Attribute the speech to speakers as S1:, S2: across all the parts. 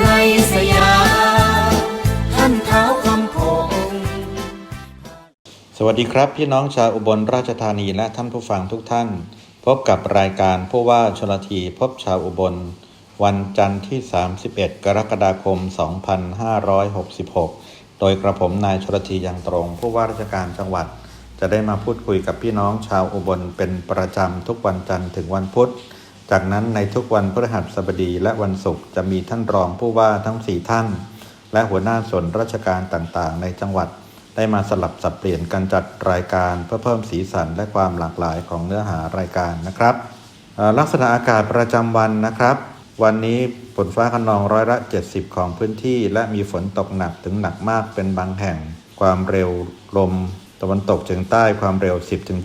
S1: ในสยามท่านเท้าคำพง
S2: สวัสดีครับ พี่น้องชาวอุบลราชธานีและท่านผู้ฟังทุกท่าน พบกับรายการผู้ว่าชลทีพบชาวอุบล วันจันทร์ที่ 31 กรกฎาคม 2566 โดยกระผมนายชลทียังตรง ผู้ว่าราชการจังหวัด จะได้มาพูดคุยกับพี่น้องชาวอุบลเป็นประจำทุกวันจันทร์ถึงวันพุธ จากนั้นในทุกวันพฤหัสบดีและวันศุกร์จะมีท่านรองผู้ว่าทั้ง 4 ท่าน และหัวหน้าส่วนราชการต่างๆ ในจังหวัด ได้มาสลับสับเปลี่ยนการจัดรายการเพื่อเพิ่มสีสันและความหลากหลายของเนื้อหารายการนะครับลักษณะอากาศประจำวันนะครับ วันนี้ฝนฟ้าขนองร้อยละ 70 ของพื้นที่ และมีฝนตกหนักถึงหนักมากเป็นบางแห่ง ความเร็วลมตะวันตกเฉียงใต้ความเร็ว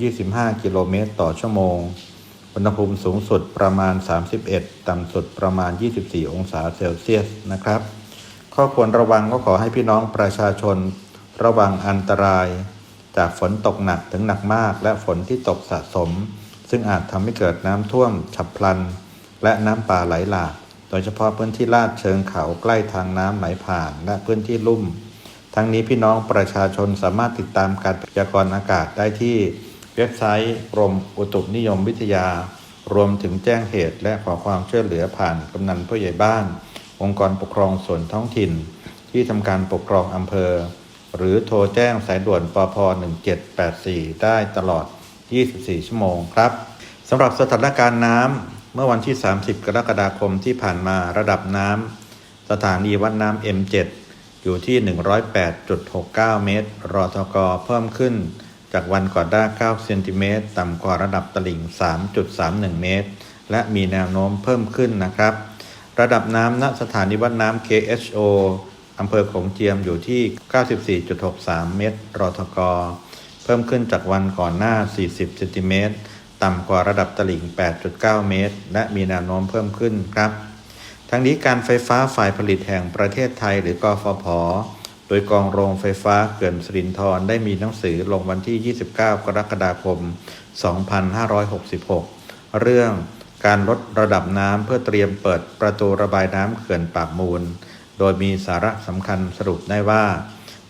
S2: 10-25 กิโลเมตรต่อชั่วโมง อุณหภูมิสูงสุดประมาณ 31 ต่ำสุดประมาณ 24 องศาเซลเซียสนะครับ ข้อควรระวังก็ขอให้พี่น้องประชาชน ระวังอันตราย จากฝนตกหนักถึงหนักมาก และฝนที่ตกสะสม ซึ่งอาจทำให้เกิดน้ำท่วมฉับพลัน และน้ำป่าไหลหลาก โดยเฉพาะพื้นที่ลาดเชิงเขาใกล้ทางน้ำไหลผ่านและพื้นที่ลุ่ม ทั้งนี้พี่น้องประชาชนสามารถติดตามการพยากรณ์อากาศได้ที่ เว็บไซต์กรมอุตุนิยมวิทยา รวมถึงแจ้งเหตุและขอความช่วยเหลือผ่านกำนันผู้ใหญ่บ้าน องค์กรปกครองส่วนท้องถิ่น ที่ทำการปกครองอำเภอ หรือโทรแจ้งสายด่วนปพ1784 ได้ตลอด 24 ชั่วโมงครับสำหรับสถานการณ์น้ำเมื่อวันที่ 30 กรกฎาคมที่ผ่านมาระดับน้ำสถานีวัดน้ำ M7 อยู่ที่ 108.69 เมตร รอทกเพิ่มขึ้น จากวันก่อนหน้า 9 เซนติเมตรต่ำกว่าระดับตลิ่ง 3.31 เมตร และมีแนวโน้มเพิ่มขึ้นนะครับ ระดับน้ำณสถานีวัดน้ำ KHO อำเภอโขงเจียมอยู่ที่ 94.63 เมตรรอทก เพิ่มขึ้นจากวันก่อนหน้า 40 เซนติเมตร ต่ำกว่าระดับตลิ่ง 8.9 เมตร และมีแนวโน้มเพิ่มขึ้นครับ ทั้งนี้การไฟฟ้าฝ่ายผลิตแห่งประเทศไทยหรือกฟผ โดยกองโรงไฟฟ้าเขื่อนสิรินธรได้มีหนังสือลงวันที่ 29 กรกฎาคม 2566 เรื่องการลดระดับน้ำเพื่อเตรียมเปิดประตูระบายน้ำเขื่อนปากมูล โดยมีสาระสำคัญสรุปได้ว่า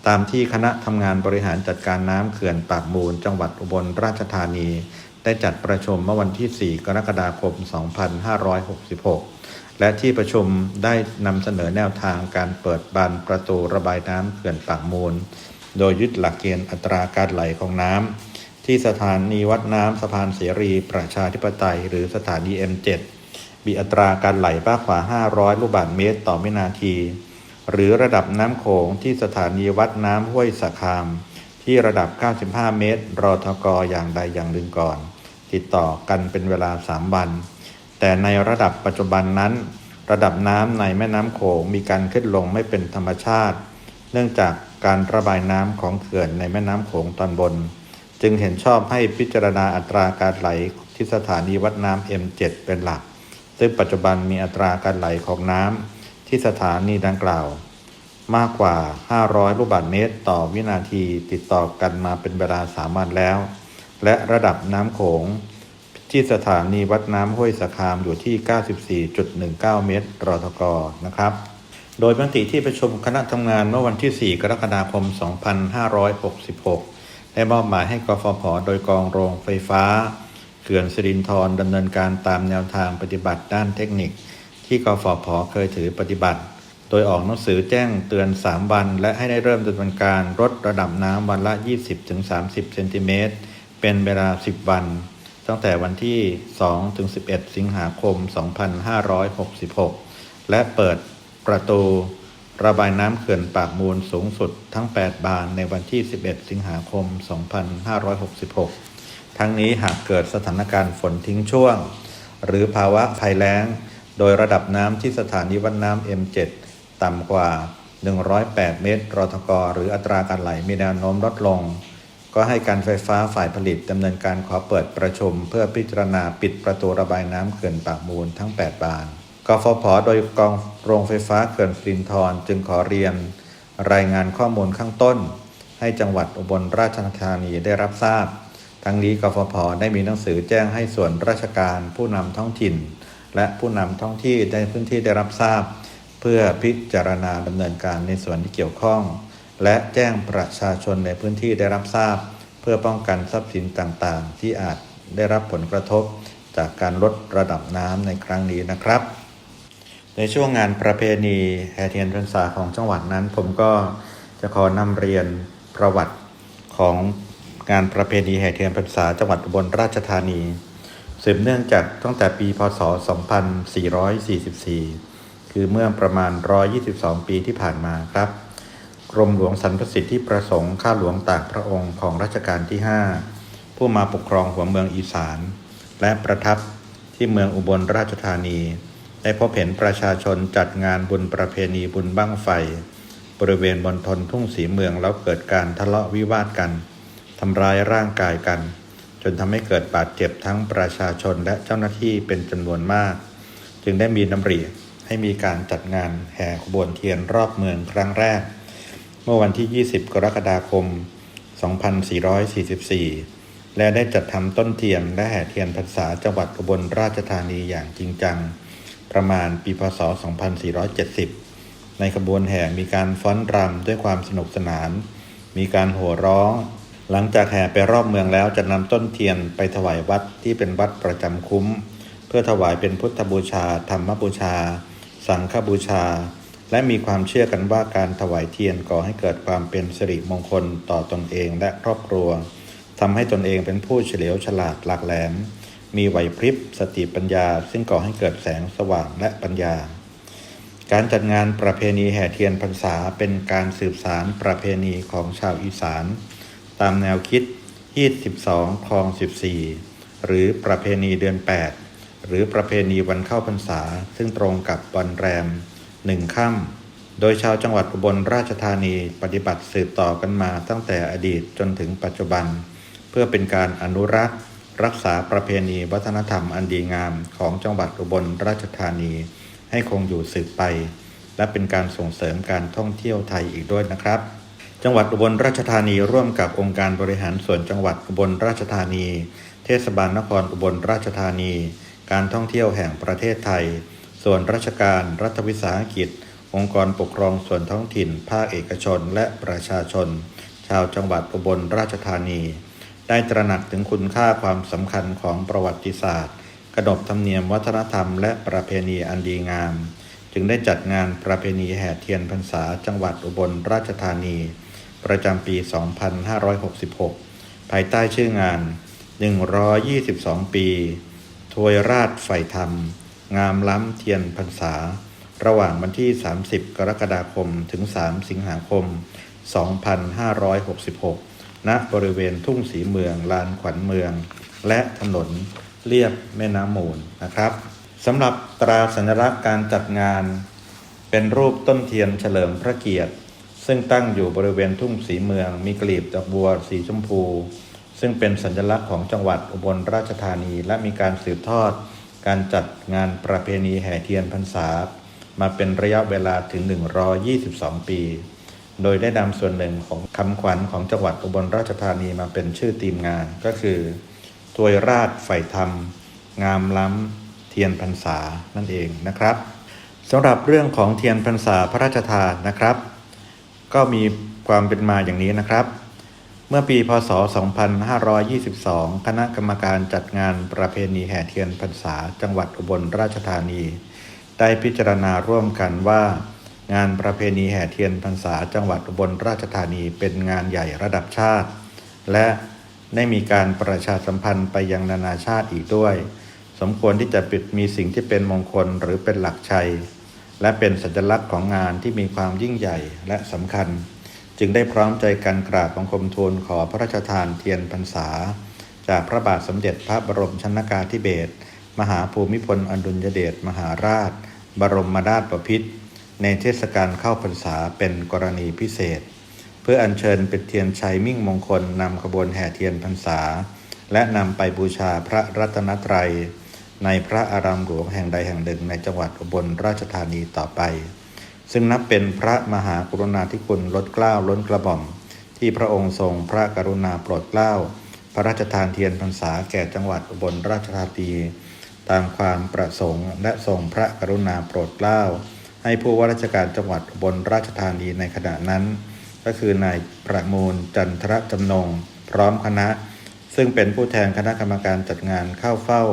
S2: ตามที่คณะทำงานบริหารจัดการน้ำเขื่อนปากมูล จังหวัดอุบลราชธานี ได้จัดประชุมเมื่อวันที่ 4 กรกฎาคม 2566 และที่ประชุมได้นำเสนอแนวทางการเปิดบานประตูระบายน้ำเขื่อนปากมูล โดยยึดหลักเกณฑ์อัตราการไหลของน้ำที่สถานีวัดน้ำสะพานเสรีประชาธิปไตย หรือสถานี M7 มีอัตราการไหลมากกว่า 500 ลูกบาศก์เมตรต่อวินาที หรือระดับน้ำโขงที่สถานีวัดน้ำห้วยสะคาม ที่ระดับ 95 เมตร รอทกอย่างใดอย่างหนึ่งก่อน ติดต่อกันเป็นเวลา 3 วัน แต่ในระดับปัจจุบันนั้น ระดับน้ำในแม่น้ำโขงมีการขึ้นลงไม่เป็นธรรมชาติ เนื่องจากการระบายน้ำของเขื่อนในแม่น้ำโขงตอนบน จึงเห็นชอบให้พิจารณาอัตราการไหลที่สถานีวัดน้ำ M7 เป็นหลัก ซึ่งปัจจุบันมีอัตราการไหลของน้ำที่สถานีดังกล่าว มากกว่า 500 ลูกบาศก์เมตร ต่อวินาทีติดต่อกันมาเป็นเวลา3วันแล้ว และระดับน้ำโขง ที่สถานีวัดน้ำห้วยสะคามอยู่ที่ 94.19 เมตรรอทกนะครับ โดยมติที่ประชุมคณะทำงานเมื่อวันที่ 4 กรกฎาคม 2566 ได้มอบหมายให้กฟผ โดยกองโรงไฟฟ้าเขื่อนสิรินธรดำเนินการตามแนวทางปฏิบัติด้านเทคนิค ที่กฟผ เคยถือปฏิบัติ โดยออกหนังสือแจ้งเตือน 3 วัน และให้ได้เริ่มดำเนินการลดระดับน้ำวันละ 20-30 เซนติเมตรเป็นเวลา 10 วัน ตั้งแต่วันที่ 2 ถึง 11 สิงหาคม 2566 และเปิดประตูระบายน้ำเขื่อนปากมูลสูงสุดทั้ง 8 บานในวันที่ 11 สิงหาคม 2566 ทั้งนี้หากเกิดสถานการณ์ฝนทิ้งช่วง หรือภาวะภัยแล้ง โดยระดับน้ำที่สถานีวัดน้ำ M7 ต่ำกว่า 108 เมตรรทก หรืออัตราการไหลมีแนวโน้มลดลง ก็ให้การไฟฟ้าฝ่ายผลิตดำเนินการขอเปิดประชุม เพื่อพิจารณาปิดประตูระบายน้ำเขื่อนปากมูลทั้ง 8 บาน กฟผ โดยกองโรงไฟฟ้าเขื่อนสิรินธรจึงขอเรียน รายงานข้อมูลข้างต้น ให้จังหวัดอุบลราชธานีได้รับทราบ ทั้งนี้กฟผ ได้มีหนังสือแจ้งให้ส่วนราชการผู้นำท้องถิ่น และผู้นำท้องที่ในพื้นที่ได้รับทราบ เพื่อพิจารณาดำเนินการในส่วนที่เกี่ยวข้อง และแจ้งประชาชนในพื้นที่ได้รับทราบ เพื่อป้องกันทรัพย์สินต่างๆ ที่อาจได้รับผลกระทบ จากการลดระดับน้ำในครั้งนี้นะครับ ในช่วงงานประเพณีแห่เทียนพรรษาของจังหวัดนั้น ผมก็จะขอนำเรียนประวัติของงานประเพณีแห่เทียนพรรษาจังหวัดอุบลราชธานีสืบเนื่องจากตั้งแต่ปีพศ 2444 คือเมื่อประมาณ 122 ปีที่ผ่านมาครับ กรมหลวงสรรพสิทธิประสงค์ข้าหลวงต่างพระองค์ของรัชกาลที่ 5 ผู้มาปกครองหัวเมืองอีสาน และประทับที่เมืองอุบลราชธานี ได้พบเห็นประชาชนจัดงานบุญประเพณีบุญบั้งไฟ บริเวณบนทนทุ่งสีเมืองแล้วเกิดการทะเลาะวิวาทกันทำร้ายร่างกายกัน จนทำให้เกิดบาดเจ็บทั้งประชาชนและเจ้าหน้าที่เป็นจำนวนมาก จึงได้มีดำริให้มีการจัดงานแห่ขบวนเทียนรอบเมืองครั้งแรก มื่อวันที่ 20 กรกฎาคม 2444 และได้จัดทำต้นเทียนและแห่เทียนพรรษาจังหวัดอุบลราชธานีอย่างจริงจัง ประมาณปีพศ 2470 ในขบวนแห่มีการฟ้อนรำด้วยความสนุกสนาน มีการโห่ร้อง หลังจากแห่ไปรอบเมืองแล้วจะนำต้นเทียนไปถวายวัดที่เป็นวัดประจำคุ้ม เพื่อถวายเป็นพุทธบูชา ธรรมบูชา สังฆบูชา และมีความเชื่อกันว่าการถวายเทียนก่อให้เกิดความเป็นสิริมงคลต่อตนเองและครอบครัวทำให้ตนเองเป็นผู้เฉลียวฉลาดหลากแหลม มีไหวพริบสติปัญญา ซึ่งก่อให้เกิดแสงสว่างและปัญญา การจัดงานประเพณีแห่เทียนพรรษาเป็นการสืบสารประเพณีของชาวอีสาน ตามแนวคิดฮีด12คลอง14หรือประเพณีเดือน8หรือประเพณีวันเข้าพรรษา ซึ่งตรงกับวันแรม หนึ่งค่ำโดยชาวจังหวัดอุบลราชธานีปฏิบัติสืบต่อกันมาตั้งแต่อดีตจนถึงปัจจุบัน เพื่อเป็นการอนุรักษ์ รักษาประเพณีวัฒนธรรมอันดีงามของจังหวัดอุบลราชธานี ให้คงอยู่สืบไป และเป็นการส่งเสริมการท่องเที่ยวไทยอีกด้วยนะครับจังหวัดอุบลราชธานีร่วมกับองค์การบริหารส่วนจังหวัดอุบลราชธานี เทศบาลนครอุบลราชธานี การท่องเที่ยวแห่งประเทศไทย ส่วนราชการ รัฐวิสาหกิจ องค์กรปกครองส่วนท้องถิ่น ภาคเอกชน และประชาชน ชาวจังหวัดอุบลราชธานี ได้ตระหนักถึงคุณค่าความสำคัญของประวัติศาสตร์ ขนบธรรมเนียมวัฒนธรรม และประเพณีอันดีงาม จึงได้จัดงานประเพณีแห่เทียนพรรษาจังหวัดอุบลราชธานี ประจำปี 2566 ภายใต้ชื่องาน 122 ปี ทวยราชไฟธรรม งามล้ำเทียนพรรษา ระหว่างวันที่ 30 กรกฎาคม ถึง 3 สิงหาคม 2566 ณ บริเวณทุ่งสีเมือง ลานขวัญเมือง และถนนเลียบแม่น้ำมูลนะครับสำหรับตราสัญลักษณ์การจัดงาน เป็นรูปต้นเทียนเฉลิมพระเกียรติ ซึ่งตั้งอยู่บริเวณทุ่งสีเมือง มีกลีบดอกบัวสีชมพู ซึ่งเป็นสัญลักษณ์ของจังหวัดอุบลราชธานีและมีการสืบทอด การจัดงานประเพณีแห่เทียนพรรษา มาเป็นระยะเวลาถึง 122 ปี โดยได้นำส่วนหนึ่งของคำขวัญของจังหวัดอุบลราชธานีมาเป็นชื่อทีมงานก็คือถวยราชใฝ่ธรรม งามล้ำเทียนพรรษานั่นเองนะครับสำหรับเรื่องของเทียนพรรษาพระราชทานนะครับ ก็มีความเป็นมาอย่างนี้นะครับ เมื่อปีพศ 2522 คณะกรรมการจัดงานประเพณีแห่เทียนพรรษาจังหวัดอุบลราชธานี ได้พิจารณาร่วมกันว่า งานประเพณีแห่เทียนพรรษาจังหวัดอุบลราชธานีเป็นงานใหญ่ระดับชาติ และได้มีการประชาสัมพันธ์ไปยังนานาชาติอีกด้วย สมควรที่จะปิดมีสิ่งที่เป็นมงคลหรือเป็นหลักชัย และเป็นสัญลักษณ์ของงานที่มีความยิ่งใหญ่และสำคัญ จึงได้พร้อมใจกันกราบบังคมทูลขอพระราชทานเทียนพรรษา จากพระบาทสมเด็จพระบรมชนกาธิเบศรมหาภูมิพลอดุลยเดชมหาราช บรมนาถบพิตรในเทศกาลเข้าพรรษาเป็นกรณีพิเศษ เพื่ออัญเชิญเป็นเทียนชัยมิ่งมงคลนำขบวนแห่เทียนพรรษา และนำไปบูชาพระรัตนตรัย ในพระอารามหลวงแห่งใดแห่งหนึ่งในจังหวัดอุบลราชธานีต่อไป ซึ่งนับเป็นพระมหากรุณาธิคุณล้นเกล้าล้นกระหม่อมที่พระองค์ทรงพระกรุณาโปรดเกล้า พระราชทานเทียนพรรษาแก่จังหวัดอุบลราชธานีตามความประสงค์ และทรงพระกรุณาโปรดเกล้า ให้ผู้ว่าราชการจังหวัดอุบลราชธานีในขณะนั้น ก็คือนายประมูลจันทรจำนง พร้อมคณะ ซึ่งเป็นผู้แทนคณะกรรมการจัดงานเข้าเฝ้า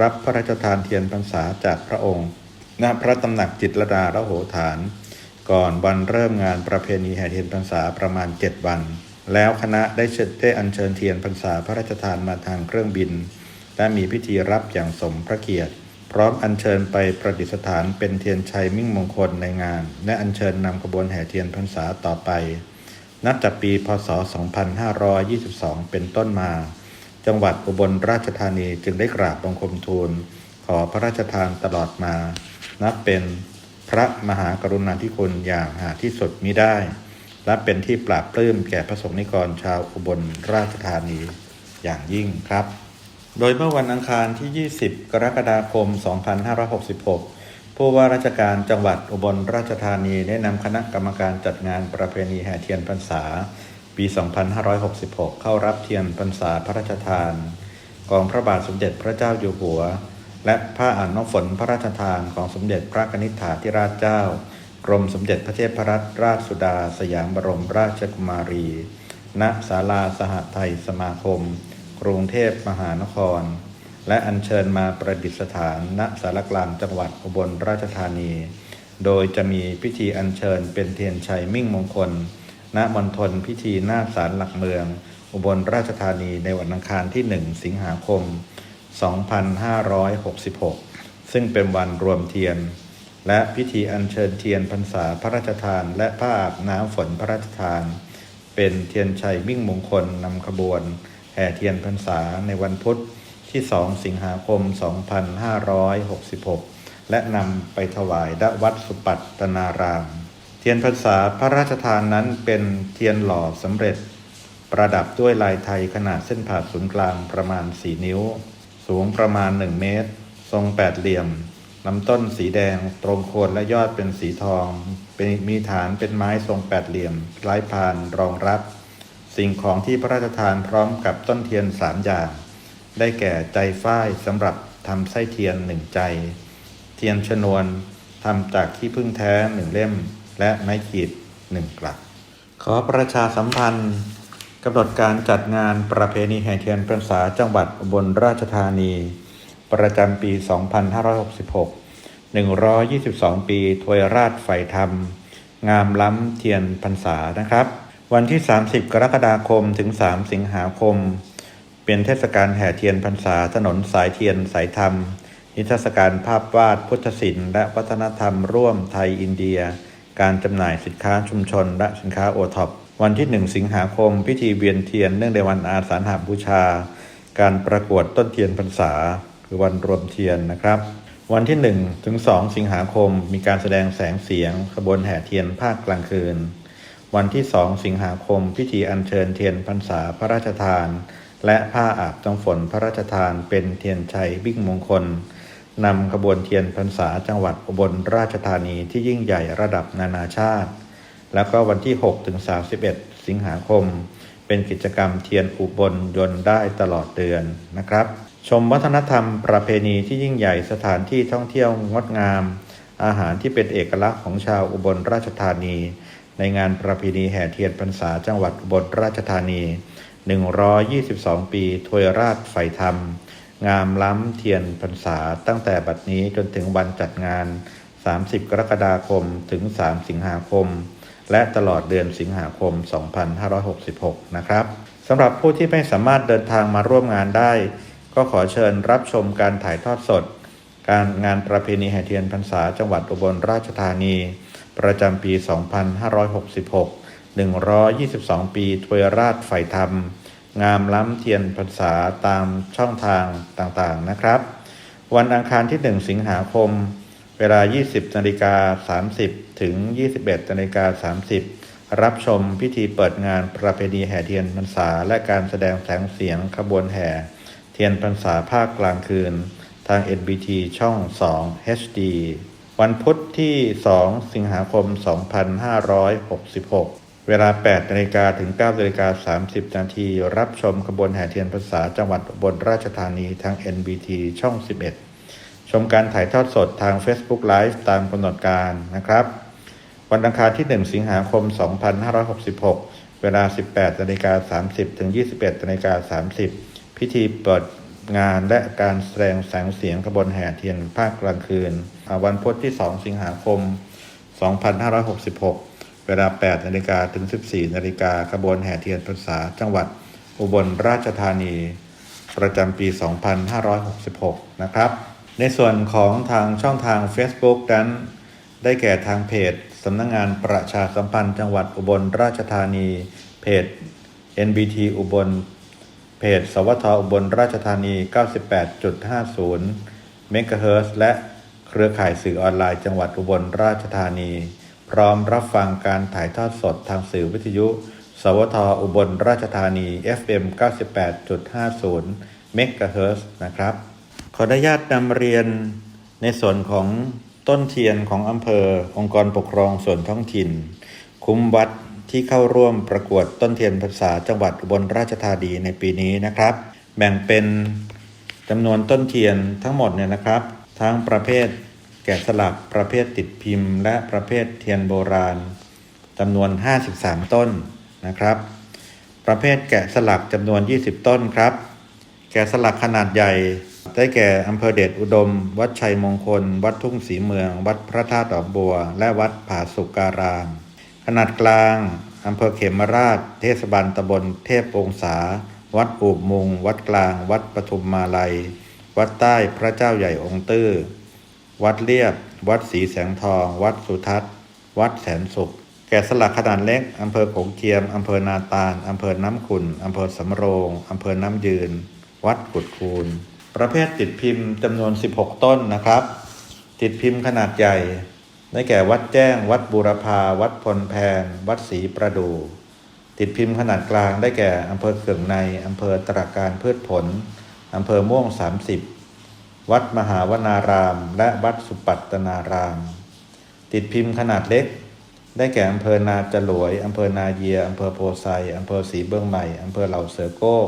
S2: รับพระราชทานเทียนพรรษาจากพระองค์ ณพระตำหนักจิตรดาระโหฐาน ก่อนวันเริ่มงานประเพณีแห่เทียนพรรษาประมาณ 7 วัน แล้วคณะได้เชิญได้อัญเชิญเทียนพรรษาพระราชทานมาทางเครื่องบิน และมีพิธีรับอย่างสมพระเกียรติ พร้อมอัญเชิญไปประดิษฐานเป็นเทียนชัยมิ่งมงคลในงาน และอัญเชิญนำขบวนแห่เทียนพรรษาต่อไป นับจากปีพศ 2522 เป็นต้นมา จังหวัดอุบลราชธานีจึงได้กราบบังคมทูล ขอพระราชทานตลอดมา นับเป็นพระมหากรุณาธิคุณอย่างหาที่สุดมิได้ และเป็นที่ปราบปลื้มแก่พระสงฆ์นิกรชาวอุบลราชธานีอย่างยิ่งครับ โดยเมื่อวันอังคารที่ 20 กรกฎาคม 2566 ผู้ว่าราชการจังหวัดอุบลราชธานีได้นำคณะกรรมการจัดงานประเพณีแห่เทียนพรรษา ปี 2566 เข้ารับเทียนพรรษาพระราชทาน กองพระบาทสมเด็จพระเจ้าอยู่หัว และผ้าอ่านน้ำฝนพระราชทานของสมเด็จพระนิษฐาธิราชเจ้า กรมสมเด็จพระเทพรัตนราชสุดา สยามบรมราชกุมารี ณ ศาลาสหไทยสมาคม กรุงเทพมหานคร และอัญเชิญมาประดิษฐาน ณ สารกลางจังหวัดอุบลราชธานี โดยจะมีพิธีอัญเชิญเป็นเทียนชัยมิ่งมงคล ณ มณฑลพิธีหน้าศาลหลักเมือง อุบลราชธานีในวันอังคารที่ 1 สิงหาคม 2566 ซึ่งเป็นวันรวมเทียน และพิธีอัญเชิญเทียนพรรษาพระราชทาน และผ้าอาบน้ำฝนพระราชทาน เป็นเทียนชัยมิ่งมงคลนำขบวนแห่เทียนพรรษาในวันพุธที่ 2 สิงหาคม 2566 และนำไปถวายณวัดสุปัตตนาราม เทียนพรรษาพระราชทานนั้นเป็นเทียนหล่อสำเร็จ ประดับด้วยลายไทยขนาดเส้นผ่าศูนย์กลางประมาณ 4 นิ้ว สูงประมาณ 1 เมตร ทรงแปดเหลี่ยมลำต้นสีแดง ตรงโคนและยอดเป็นสีทอง เป็นมีฐานเป็นไม้ทรงแปดเหลี่ยมไร้พานรองรับ สิ่งของที่พระราชทานพร้อมกับต้นเทียนสามอย่าง ได้แก่ใจฝ้ายสำหรับทำไส้เทียนหนึ่งใจ เทียนชนวนทำจากขี้ผึ้งแท้หนึ่งเล่ม และไม้ขีดหนึ่งกลับขอประชาสัมพันธ์ กำหนดการจัดงานประเพณีแห่เทียนพรรษาจังหวัดอุบลราชธานี ประจำปี 2566 122 ปีถวยราชไฟธรรม งามล้ำเทียนพรรษานะครับ วันที่ 30 กรกฎาคมถึง 3 สิงหาคม เป็นเทศกาลแห่เทียนพรรษาถนนสายเทียนสายธรรม นิทรรศการภาพวาดพุทธศิลป์และวัฒนธรรมร่วมไทยอินเดีย การจำหน่ายสินค้าชุมชนและสินค้าโอท็อป วันที่ 1 สิงหาคม พิธีเวียนเทียนเนื่องในวันอาสาฬหบูชา การประกวดต้นเทียนพรรษา คือวันรวมเทียนนะครับ วันที่1ถึง2สิงหาคม มีการแสดงแสงเสียง ขบวนแห่เทียนภาคกลางคืน วันที่ 2 สิงหาคม พิธีอัญเชิญเทียนพรรษาพระราชทาน และผ้าอาบน้ำฝนพระราชทานเป็นเทียนชัยบิ่งมงคลนำขบวนเทียนพรรษาจังหวัดอุบลราชธานีที่ยิ่งใหญ่ระดับนานาชาติ แล้วก็วันที่ 6 ถึง 31 สิงหาคม เป็นกิจกรรมเทียนอุบลยนต์ได้ตลอดเดือนนะครับ ชมวัฒนธรรมประเพณีที่ยิ่งใหญ่สถานที่ท่องเที่ยวงดงาม อาหารที่เป็นเอกลักษณ์ของชาวอุบลราชธานี ในงานประเพณีแห่เทียนพรรษาจังหวัดอุบลราชธานี 122 ปีถวยราชไฟธรรม งามล้ำเทียนพรรษาตั้งแต่บัดนี้จนถึงวันจัดงาน 30 กรกฎาคมถึง 3 สิงหาคม และตลอดเดือนสิงหาคม 2566 นะครับสำหรับผู้ที่ไม่สามารถเดินทางมาร่วมงานได้ ก็ขอเชิญรับชมการถ่ายทอดสด การงานประเพณีแห่เทียนพรรษาจังหวัดอุบลราชธานี ประจำปี 2566 122 ปีถวยราชไฟธรรม งามล้ำเทียนพรรษาตามช่องทางต่างๆนะครับ วันอังคารที่ 1 สิงหาคม เวลา 20นาฬิกา30 ถึง 21นาฬิกา30 รับชมพิธีเปิดงานประเพณีแห่เทียนพรรษา และการแสดงแสงเสียงขบวนแห่ เทียนพรรษาภาคกลางคืน ทาง NBT ช่อง 2 HD วันพุธที่ 2 สิงหาคม 2566 เวลา 8นาฬิกาถึง9นาฬิกา30 นาที รับชมขบวนแห่เทียนพรรษาจังหวัดอุบลราชธานีทาง NBT ช่อง 11 มการถ่ายทอดสดทาง Facebook Live ตามกำหนดการนะครับ วันอังคารที่ 1 สิงหาคม 2566 เวลา 18นาฬิกา30 ถึง 21นาฬิกา30 พิธีเปิดงานและการแสดงแสงเสียงขบวนแห่เทียนภาคกลางคืน วันพุธที่ 2 สิงหาคม 2566 เวลา 8นาฬิกาถึง 14นาฬิกาขบวนแห่เทียนพรรษาจังหวัดอุบลราชธานี ประจำปี 2566 นะครับ ในส่วนของทางช่องทาง Facebook นั้นได้แก่ทางเพจสำนักงงานประชาสัมพันธ์จังหวัดอุบลราชธานี เพจ NBT อุบล เพจ สวทอุบลราชธานี 98.50 เมกะเฮิร์และเครือข่ายสื่อออนไลน์จังหวัดอุบลราชธานี พร้อมรับฟังการถ่ายทอดสดทางสื่อวิทยุ สวทอุบลราชธานี FM 98.50 เมกะเฮิร์นะครับ ขออนุญาตนำเรียนในส่วนของต้นเทียนของอำเภอ องค์กรปกครองส่วนท้องถิ่น คุ้มวัดที่เข้าร่วมประกวดต้นเทียนภาษาจังหวัดอุบลราชธานีในปีนี้นะครับ แบ่งเป็นจำนวนต้นเทียนทั้งหมดเนี่ยนะครับ ทั้งประเภทแกะสลักประเภทติดพิมพ์ และประเภทเทียนโบราณจำนวน 53 ต้นนะครับ ประเภทแกะสลักจำนวน 20 ต้นครับ แกะสลักขนาดใหญ่ ได้แก่อำเภอเดชอุดม วัดชัยมงคล วัดทุ่งศรีเมือง วัดพระธาตุดอกบัว และวัดผาสุการาม ขนาดกลางอำเภอเขมราช เทศบาลตำบลเทพองศา วัดอูบมุง วัดกลาง วัดปทุมมาลัย วัดใต้พระเจ้าใหญ่องค์ตื้อ วัดเลียบ วัดศรีแสงทอง วัดสุทัศน์ วัดแสนสุข แกะสลักขนาดเล็กอำเภอโขงเจียมอำเภอนาตาลอำเภอน้ำขุนอำเภอสำโรงอำเภอน้ำยืน วัดกุดคูน ประเภทติดพิมพ์จำนวน 16 ต้นนะครับ ติดพิมพ์ขนาดใหญ่ได้แก่วัดแจ้ง วัดบูรพา วัดพลแพนวัดศรีประดู ติดพิมพ์ขนาดกลางได้แก่อำเภอเขื่องในอำเภอตราการพืชผลอำเภอม่วง 30 วัดมหาวนาราม และวัดสุปัตตนาราม ติดพิมพ์ขนาดเล็ก ได้แก่อำเภอนาจลวยอำเภอนาเยียอำเภอโพไซอำเภอศรีเบื้องใหม่อำเภอเหล่าเสือโก้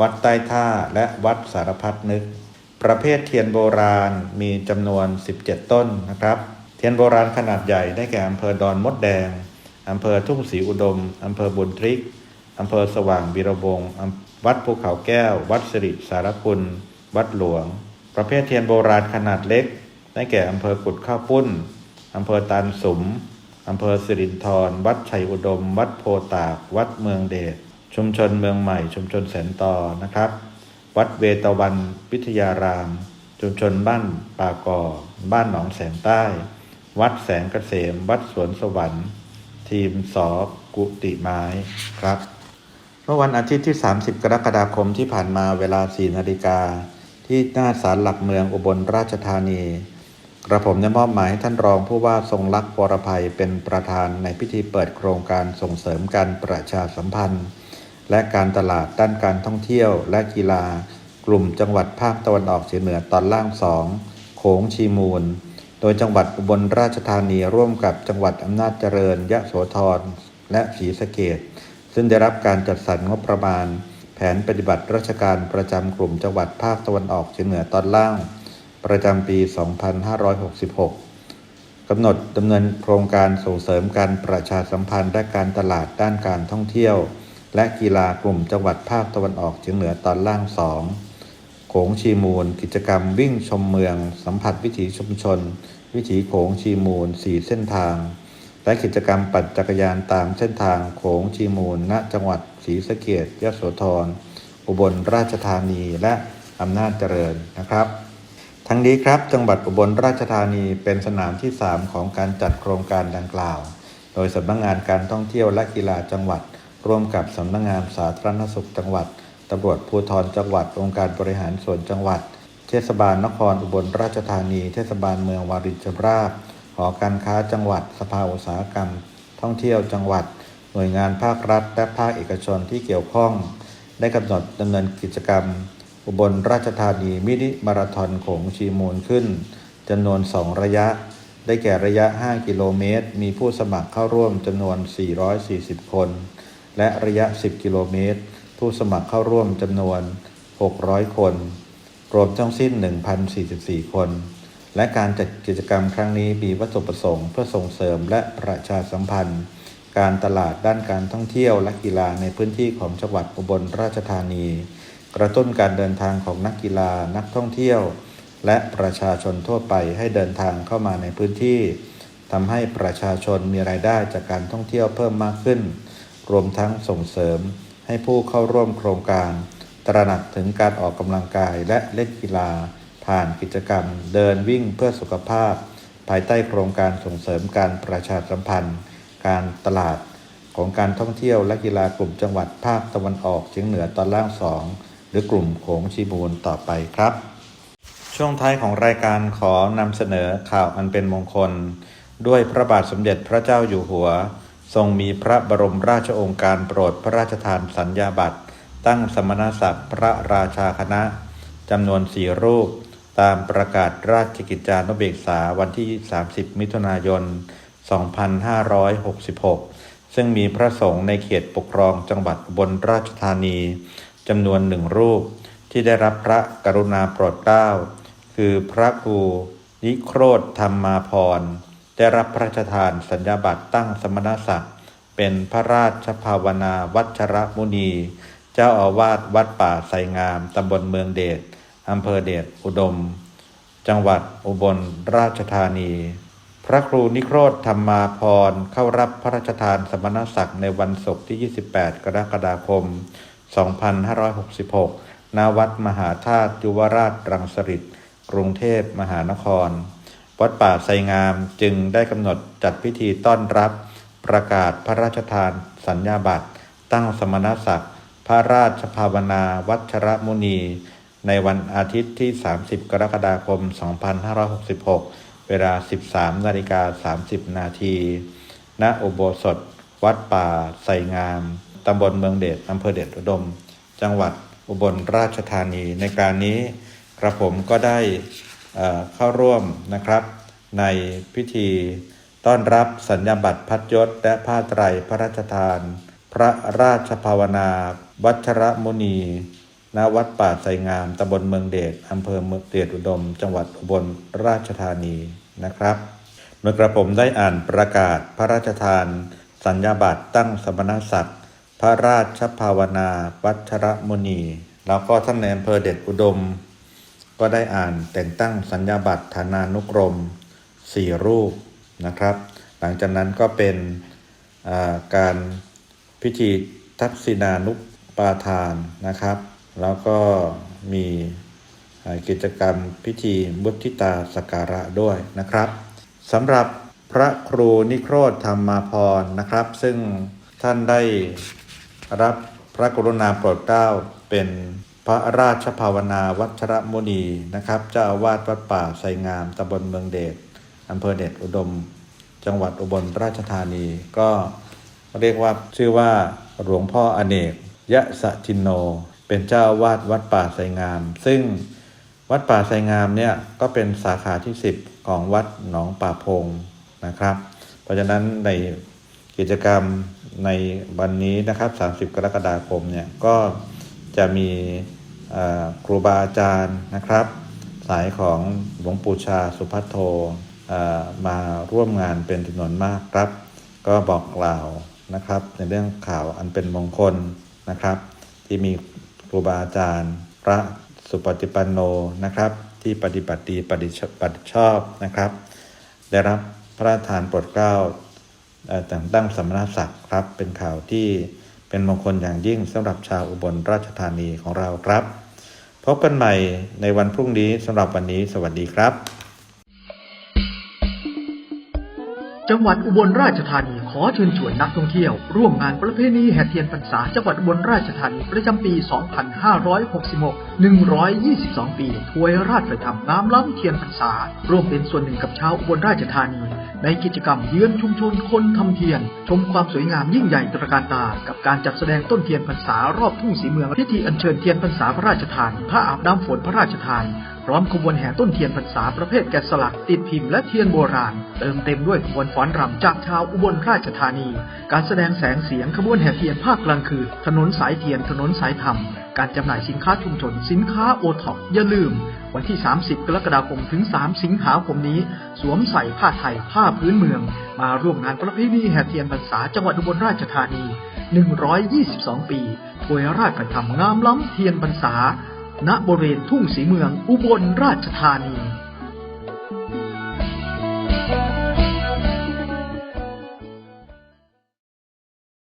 S2: วัดใต้ท่าและวัดสารพัดนึก ประเภทเทียนโบราณมีจำนวน 17 ต้นนะครับ เทียนโบราณขนาดใหญ่ได้แก่อำเภอดอนมดแดงอำเภอทุ่งศรีอุดมอำเภอบุญทริกอำเภอสว่างบีระวงวัดภูเขาแก้ว วัดสิริสารคุณ วัดหลวง ประเภทเทียนโบราณขนาดเล็ก ได้แก่อำเภอกุดข้าวปุ้นอำเภอตาลสุมอำเภอสิรินธรวัดชัยอุดม วัดโพตาก วัดเมืองเดช ชุมชนเมืองใหม่ ชุมชนแสนต่อนะครับ วัดเวตวันวิทยาราม ชุมชนบ้านป่ากอบ้านหนองแสนใต้ วัดแสงเกษม วัดสวนสวรรค์ ทีมสอกุติไม้ครับ เมื่อวันอาทิตย์ที่ 30 กรกฎาคมที่ผ่านมาเวลา 4 นาฬิกา ที่หน้าศาลหลักเมืองอุบลราชธานีกระผมได้มอบหมายให้ท่านรองผู้ว่าทรงลักษณ์วรภัยเป็นประธานในพิธีเปิดโครงการส่งเสริมการประชาสัมพันธ์ และการตลาดด้านการท่องเที่ยวและกีฬา กลุ่มจังหวัดภาคตะวันออกเฉียงเหนือตอนล่างสองงชีมูล โดยจังหวัดอุบลราชธานีร่วมกับจังหวัดอำนาจเจริญ ยะโสธร และศรีสะเกดซึ่งได้รับการจัดสรรงบประมาณ แผนปฏิบัติราชการประจำกลุ่มจังหวัดภาคตะวันออกเฉียงเหนือตอนล่าง ประจำปี 2566กำหนดดำเนินโครงการส่งเสริมการประชาสัมพันธ์และการตลาดด้านการท่องเที่ยว และกีฬากลุ่มจังหวัดภาคตะวันออกเฉียงเหนือตอนล่าง2โขงชีมูล กิจกรรมวิ่งชมเมือง สัมผัสวิถีชุมชน วิถีโขงชีมูล 4 เส้นทาง และกิจกรรมปั่นจักรยานตามเส้นทางโขงชีมูล ณ จังหวัดศรีสะเกดยโสธร อุบลราชธานีและอำนาจเจริญนะครับ ทั้งนี้ครับจังหวัดอุบลราชธานีเป็นสนามที่ 3 ของการจัดโครงการดังกล่าว โดยสำนักงงานการท่องเที่ยวและกีฬาจังหวัด ร่วมกับสำนักงงานสาธารณสุขจังหวัดตำรวจภูธรจังหวัด องค์การบริหารส่วนจังหวัด เทศบาลนครอุบลราชธานี เทศบาลเมืองวารินชำราบ หอการค้าจังหวัด สภาอุตสาหกรรม ท่องเที่ยวจังหวัด หน่วยงานภาครัฐ และภาคเอกชนที่เกี่ยวข้อง ได้กำหนดดำเนินกิจกรรม อุบลราชธานีมินิมาราธอนโขงชีมูลขึ้นจำนวน 2 ระยะ ได้แก่ระยะ 5 กิโลเมตร มีผู้สมัครเข้าร่วมจำนวน 440 คน และระยะ 10 กิโลเมตร ผู้สมัครเข้าร่วมจำนวน 600 คน รวมทั้งสิ้น 1,044 คน และการจัดกิจกรรมครั้งนี้มีวัตถุประสงค์เพื่อส่งเสริมและประชาสัมพันธ์ การตลาดด้านการท่องเที่ยวและกีฬาในพื้นที่ของจังหวัดอุบลราชธานี กระตุ้นการเดินทางของนักกีฬานักท่องเที่ยว และประชาชนทั่วไปให้เดินทางเข้ามาในพื้นที่ทำให้ประชาชนมีรายได้จากการท่องเที่ยวเพิ่มมากขึ้น รวมทั้งส่งเสริมให้ผู้เข้าร่วมโครงการ ตระหนักถึงการออกกำลังกายและเล่นกีฬา ผ่านกิจกรรม เดินวิ่งเพื่อสุขภาพ ภายใต้โครงการส่งเสริมการประชาสัมพันธ์ การตลาดของการท่องเที่ยวและกีฬากลุ่มจังหวัดภาคตะวันออกเฉียงเหนือตอนล่างสองหรือกลุ่มโขงชีบูนต่อไปครับ ช่วงท้ายของรายการขอนำเสนอข่าวอันเป็นมงคล ด้วยพระบาทสมเด็จพระเจ้าอยู่หัว ทรงมีพระบรมราชองค์การโปรดพระราชทานสัญญาบัตร ตั้งสมณศักดิ์พระราชาคณะจำนวนสี่รูป ตามประกาศราชกิจจานุเบกษาวันที่ 30 มิถุนายน 2566 ซึ่งมีพระสงฆ์ในเขตปกครองจังหวัดบนราชธานีจำนวนหนึ่งรูป ที่ได้รับพระกรุณาโปรดเกล้า คือพระครูนิโครธธรรมาพร ได้รับพระราชทานสัญญาบัตรตั้งสมณศักดิ์เป็นพระราชภาวนาวัชรมุนี เจ้าอาวาสวัดป่าไสงามตำบลเมืองเดชอำเภอเดชอุดม จังหวัดอุบลราชธานี พระครูนิโครธธรรมาพรเข้ารับพระราชทานสมณศักดิ์ในวันศุกร์ที่ 28 กรกฎาคม 2566ณวัดมหาธาตุยุวราชรังสฤษกรุงเทพมหานคร วัดป่าไสงามจึงได้กำหนดจัดพิธีต้อนรับ ประกาศพระราชทาน สัญญาบัตร ตั้งสมณศักดิ์พระราชภาวนาวัชรมุนี ในวันอาทิตย์ที่ 30 กรกฎาคม 2566 เวลา 13นาฬิกา30 นาทีณอุโบสถ วัดป่าไสงาม ตำบลเมืองเดชอำเภอเดชอุดม จังหวัดอุบลราชธานีในการนี้กระผมก็ได้ เข้าร่วมนะครับ ในพิธีต้อนรับสัญญาบัตรพัดยศ และผ้าไตรพระราชทาน พระราชภาวนา วัชรมุนีณวัดป่าไสงามตำบลเมืองเดชอำเภอเมืองเดชอุดม จังหวัดอุบลราชธานีนะครับเมื่อกระผมได้อ่านประกาศพระราชทาน สัญญาบัตรตั้งสมณศักดิ์พระราชภาวนา วัชรมุนี แล้วก็ท่านในอำเภอเดชอุดม ก็ได้อ่านแต่งตั้งสัญญาบัตรฐานานุกรมสี่รูปนะครับ หลังจากนั้นก็เป็นาการพิธีทักษิณานุปาทานนะครับ แล้วก็มีกิจกรรมพิธีมุทิตาสกการะด้วยนะครับสำหรับพระครูนิโครธธรรมาพรนะครับ ซึ่งท่านได้รับพระกรุณาโปรดเกล้าเป็น พระราชภาวนาวัชรมุนีนะครับเจ้าอาวาสวัดป่าไสงามตำบลเมืองเดชอำเภอเดชอุดม จังหวัดอุบลราชธานี ก็เรียกว่าชื่อว่าหลวงพ่ออเนกยะสะทินโน เป็นเจ้าอาวาสวัดป่าไสงาม ซึ่งวัดป่าไทรงามเนี่ยก็เป็นสาขาที่ 10 ของวัดหนองป่าพงนะครับ เพราะฉะนั้นในกิจกรรมในวันนี้นะครับ 30 กรกฎาคมเนี่ยก็จะมี ครูบาอาจารย์นะครับ สายของหลวงปู่ชาสุพัทโทมาร่วมงานเป็นจำนวนมากครับ ก็บอกกล่าวนะครับ ในเรื่องข่าวอันเป็นมงคลนะครับ ที่มีครูบาอาจารย์ พระสุปฏิปันโนนะครับ ที่ปฏิบัติดีปฏิปฏิชอบนะครับ ได้รับพระราชทานโปรดเกล้าแต่งตั้งสมณศักดิ์ครับ เป็นข่าวที่ เป็นมงคลอย่างยิ่งสำหรับชาวอุบลราชธานีของเราครับ พบกันใหม่ในวันพรุ่งนี้สำหรับวันนี้ สวัสดีครับ
S3: จังหวัดอุบลราชธานีขอเชิญชวนนักท่องเที่ยว ร่วมงานประเพณีแห่เทียนพรรษาจังหวัดอุบลราชธานีประจำปี 2566 122 ปี ถวยราชประธรรมน้ำล้ำเทียนพรรษา ร่วมเป็นส่วนหนึ่งกับชาวอุบลราชธานี ในกิจกรรมเยือนชุมชนคนทำเทียน ชมความสวยงามยิ่งใหญ่ตระการตา กับการจัดแสดงต้นเทียนพรรษารอบทุ่งสีเมืองพิธีอัญเชิญเทียนพรรษาพระราชทานพระอาบน้ำฝนพระราชทานพร้อมขบวนแห่ต้นเทียนพรรษาประเภทแกะสลักติดพิมพ์และเทียนโบราณ เติมเต็มด้วยขบวนฟ้อนรำจากชาวอุบลราชธานี การแสดงแสงเสียงขบวนแห่เทียนภาคกลางคืนถนนสายเทียนถนนสายธรรม การจำหน่ายสินค้าชุมชน สินค้าโอท็อปอย่าลืม วันที่ 30 กรกฎาคมถึง 3 สิงหาคมนี้ สวมใส่ผ้าไทย ผ้าพื้นเมือง มาร่วมงานประเพณีแห่เทียนพรรษาจังหวัดอุบลราชธานี 122 ปีถวยราชประทับงามล้ำเทียนพรรษา ณบริเวณทุ่งสีเมือง อุบลราชธานี